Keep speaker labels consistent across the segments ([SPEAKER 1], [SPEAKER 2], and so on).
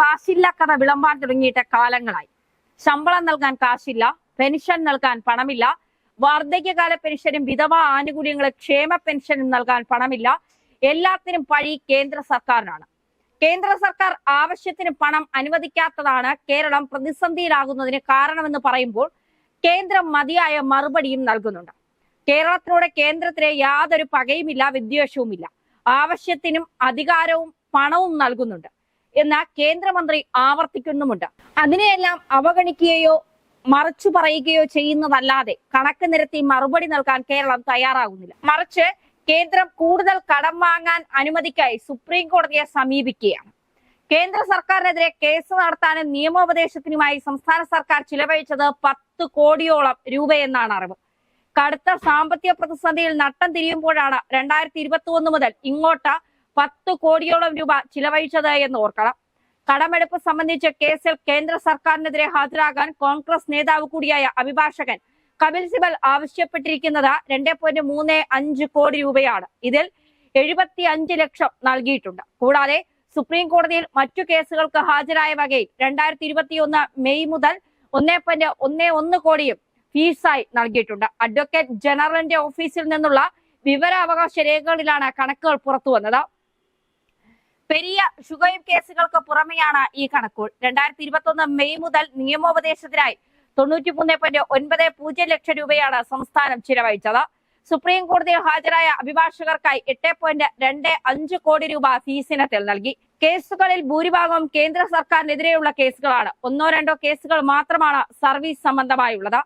[SPEAKER 1] കാശില്ല കഥ വിളമ്പാൻ തുടങ്ങിയിട്ട് കാലങ്ങളായി. ശമ്പളം നൽകാൻ കാശില്ല പെൻഷൻ നൽകാൻ പണമില്ല വാർദ്ധക്യകാല പെൻഷനും വിധവ ആനുകൂല്യങ്ങളും ക്ഷേമ പെൻഷനും നൽകാൻ പണമില്ല. എല്ലാത്തിനും പഴി കേന്ദ്ര സർക്കാരിനാണ്. കേന്ദ്ര സർക്കാർ ആവശ്യത്തിന് പണം അനുവദിക്കാത്തതാണ് കേരളം പ്രതിസന്ധിയിലാകുന്നതിന് കാരണമെന്ന് പറയുമ്പോൾ കേന്ദ്രം മതിയായ മറുപടിയും നൽകുന്നുണ്ട്. കേരളത്തിനോട് കേന്ദ്രത്തിന് യാതൊരു പകയുമില്ല വിദ്വേഷവുമില്ല. ആവശ്യത്തിനും അധികാരവും പണവും നൽകുന്നുണ്ട്. എന്ന് കേന്ദ്രമന്ത്രി ആവർത്തിക്കുന്നുമുണ്ട്. അതിനെയെല്ലാം അവഗണിക്കുകയോ മറിച്ചു പറയുകയോ ചെയ്യുന്നതല്ലാതെ കണക്ക് നിരത്തി മറുപടി നൽകാൻ കേരളം തയ്യാറാകുന്നില്ല. മറിച്ച് കേന്ദ്രം കൂടുതൽ കടം വാങ്ങാൻ അനുമതിക്കായി സുപ്രീം കോടതിയെ സമീപിക്കുകയാണ്. കേന്ദ്ര സർക്കാരിനെതിരെ കേസ് നടത്താനും നിയമോപദേശത്തിനുമായി സംസ്ഥാന സർക്കാർ ചിലവഴിച്ചത് പത്ത് കോടിയോളം രൂപയെന്നാണ് അറിവ്. കടുത്ത സാമ്പത്തിക പ്രതിസന്ധിയിൽ നട്ടം തിരിയുമ്പോഴാണ് രണ്ടായിരത്തി ഇരുപത്തി ഒന്ന് മുതൽ ഇങ്ങോട്ട് പത്ത് കോടിയോളം രൂപ ചിലവഴിച്ചത് എന്ന് ഓർക്കണം. കടമെടുപ്പ് സംബന്ധിച്ച കേസിൽ കേന്ദ്ര സർക്കാരിനെതിരെ ഹാജരാകാൻ കോൺഗ്രസ് നേതാവ് കൂടിയായ അഭിഭാഷകൻ കപിൽ സിബൽ ആവശ്യപ്പെട്ടിരിക്കുന്നത് രണ്ടേ പോയിന്റ് മൂന്ന് അഞ്ച് കോടി രൂപയാണ്. ഇതിൽ എഴുപത്തി അഞ്ച് ലക്ഷം നൽകിയിട്ടുണ്ട്. കൂടാതെ സുപ്രീം കോടതിയിൽ മറ്റു കേസുകൾക്ക് ഹാജരായ വകയിൽ രണ്ടായിരത്തി ഇരുപത്തി ഒന്ന് മെയ് മുതൽ ഒന്നേ പോയിന്റ് ഒന്ന് ഒന്ന് കോടിയും ഫീസായി നൽകിയിട്ടുണ്ട്. അഡ്വക്കേറ്റ് ജനറലിന്റെ ഓഫീസിൽ നിന്നുള്ള വിവരാവകാശ രേഖകളിലാണ് കണക്കുകൾ പുറത്തു വന്നത് പെരിയ ഷുഗൈബ് കേസുകൾക്ക് പുറമെയാണ് ഈ കണക്കുകൾ. രണ്ടായിരത്തി ഇരുപത്തി ഒന്ന് മെയ് മുതൽ നിയമോപദേശത്തിനായി തൊണ്ണൂറ്റി മൂന്ന് പോയിന്റ് ഒൻപത് പൂജ്യം ലക്ഷം രൂപയാണ് സംസ്ഥാനം ചിലവഴിച്ചത്. സുപ്രീം കോടതിയിൽ ഹാജരായ അഭിഭാഷകർക്കായി എട്ട് പോയിന്റ് രണ്ട് അഞ്ച് കോടി രൂപ ഫീസിനത്തിൽ നൽകി. കേസുകളിൽ ഭൂരിഭാഗവും കേന്ദ്ര സർക്കാരിനെതിരെയുള്ള കേസുകളാണ്. ഒന്നോ രണ്ടോ കേസുകൾ മാത്രമാണ് സർവീസ് സംബന്ധമായുള്ളത്.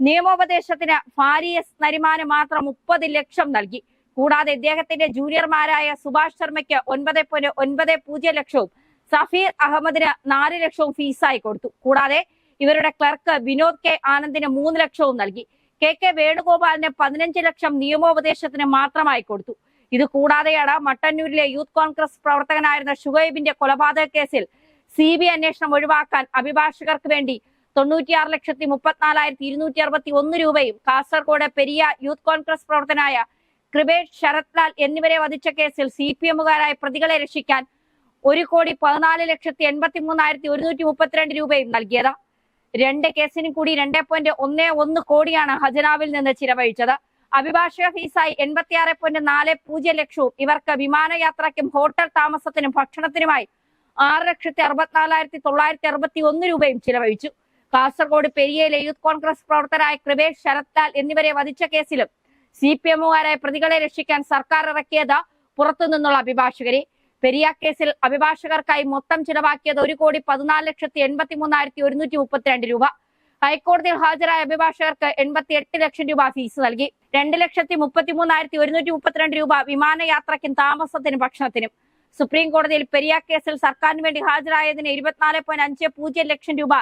[SPEAKER 1] നിയമോപദേശത്തിന് ഫാരിയസ് നരിമാന് മാത്രം മുപ്പത് ലക്ഷം നൽകി. കൂടാതെ ഇദ്ദേഹത്തിന്റെ ജൂനിയർമാരായ സുഭാഷ് ശർമ്മയ്ക്ക് ഒൻപത് പോയിന്റ് ഒൻപത് പൂജ്യം ലക്ഷവും സഫീർ അഹമ്മദിന് നാല് ലക്ഷവും ഫീസായി കൊടുത്തു. കൂടാതെ ഇവരുടെ ക്ലർക്ക് വിനോദ് കെ ആനന്ദിന് മൂന്ന് ലക്ഷവും നൽകി. കെ കെ വേണുഗോപാലിന് പതിനഞ്ച് ലക്ഷം നിയമോപദേശത്തിന് മാത്രമായി കൊടുത്തു. ഇത് കൂടാതെയാണ് മട്ടന്നൂരിലെ യൂത്ത് കോൺഗ്രസ് പ്രവർത്തകനായിരുന്ന ഷുഹൈബിന്റെ കൊലപാതക കേസിൽ സി ബി അന്വേഷണം ഒഴിവാക്കാൻ അഭിഭാഷകർക്ക് വേണ്ടി തൊണ്ണൂറ്റിയാറ് ലക്ഷത്തി മുപ്പത്തിനാലായിരത്തി ഇരുന്നൂറ്റി അറുപത്തി ഒന്ന് രൂപയും കാസർഗോഡ് പെരിയ യൂത്ത് കോൺഗ്രസ് പ്രവർത്തനായ കൃപേഷ് ശരത് ലാൽ എന്നിവരെ വധിച്ച കേസിൽ സി പി എമ്മുകാരായ പ്രതികളെ രക്ഷിക്കാൻ ഒരു കോടി പതിനാല് ലക്ഷത്തി എൺപത്തി മൂന്നായിരത്തി ഒരുന്നൂറ്റി മുപ്പത്തിരണ്ട് രൂപയും നൽകിയത്. രണ്ട് കേസിനും കൂടി രണ്ട് പോയിന്റ് ഒന്ന് ഒന്ന് കോടിയാണ് ഹജനാവിൽ നിന്ന് ചിലവഴിച്ചത്. അഭിഭാഷക ഫീസായി എൺപത്തിയാറ് പോയിന്റ് നാല് പൂജ്യം ലക്ഷവും ഇവർക്ക് വിമാനയാത്രയ്ക്കും ഹോട്ടൽ താമസത്തിനും ഭക്ഷണത്തിനുമായി ആറ് ലക്ഷത്തി അറുപത്തിനാലായിരത്തി തൊള്ളായിരത്തി അറുപത്തി ഒന്ന് രൂപയും ചിലവഴിച്ചു. കാസർഗോഡ് പെരിയയിലെ യൂത്ത് കോൺഗ്രസ് പ്രവർത്തകരായ കൃപേഷ് ശരത് ലാൽ എന്നിവരെ വധിച്ച കേസിലും സി പി എമ്മുകാരായ പ്രതികളെ രക്ഷിക്കാൻ സർക്കാർ ഇറക്കിയത് പുറത്തുനിന്നുള്ള അഭിഭാഷകരെ. പെരിയ കേസിൽ അഭിഭാഷകർക്കായി മൊത്തം ചിലവാക്കിയത് ഒരു കോടി പതിനാല് ലക്ഷത്തി എൺപത്തി മൂന്നായിരത്തി ഒരുന്നൂറ്റി മുപ്പത്തിരണ്ട് രൂപ. ഹൈക്കോടതിയിൽ ഹാജരായ അഭിഭാഷകർക്ക് എൺപത്തി എട്ട് ലക്ഷം രൂപ ഫീസ് നൽകി. രണ്ട് ലക്ഷത്തി മുപ്പത്തി മൂന്നായിരത്തി ഒരുന്നൂറ്റി മുപ്പത്തിരണ്ട് രൂപ വിമാനയാത്രയ്ക്കും താമസത്തിനും ഭക്ഷണത്തിനും. സുപ്രീം കോടതിയിൽ പെരിയ കേസിൽ സർക്കാരിന് വേണ്ടി ഹാജരായതിന് ഇരുപത്തിനാല് പോയിന്റ് അഞ്ച് പൂജ്യം ലക്ഷം രൂപ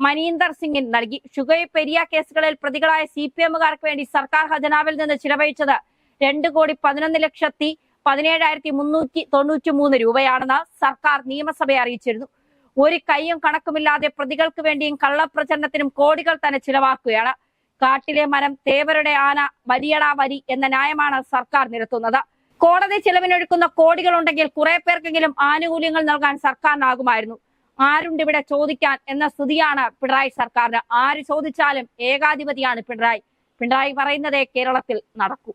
[SPEAKER 1] മനീന്ദർ സിംഗിന് നൽകി. ഷുഗൈ പെരിയ കേസുകളിൽ പ്രതികളായ സി പി എമ്മുകാർക്ക് വേണ്ടി സർക്കാർ ഖജനാവിൽ നിന്ന് ചിലവഴിച്ചത് രണ്ട് കോടി പതിനൊന്ന് ലക്ഷത്തി പതിനേഴായിരത്തി മുന്നൂറ്റി തൊണ്ണൂറ്റി മൂന്ന് രൂപയാണെന്ന് സർക്കാർ നിയമസഭയെ അറിയിച്ചിരുന്നു. ഒരു കൈയും കണക്കുമില്ലാതെ പ്രതികൾക്ക് വേണ്ടിയും കള്ളപ്രചരണത്തിനും കോടികൾ തന്നെ ചിലവാക്കുകയാണ്. കാട്ടിലെ മരം തേവരുടെ ആന വലിയടാ വരി എന്ന ന്യായമാണ് സർക്കാർ നിരത്തുന്നത്. കോടതി ചെലവിനൊഴുക്കുന്ന കോടികൾ ഉണ്ടെങ്കിൽ കുറെ പേർക്കെങ്കിലും ആനുകൂല്യങ്ങൾ നൽകാൻ സർക്കാരിനാകുമായിരുന്നു ആരുണ്ട് ഇവിടെ ചോദിക്കാൻ എന്ന സ്ഥിതിയാണ് പിണറായി സർക്കാരിന്. ആര് ചോദിച്ചാലും ഏകാധിപതിയാണ് പിണറായി. പിണറായി പറയുന്നതേ കേരളത്തിൽ നടക്കൂ.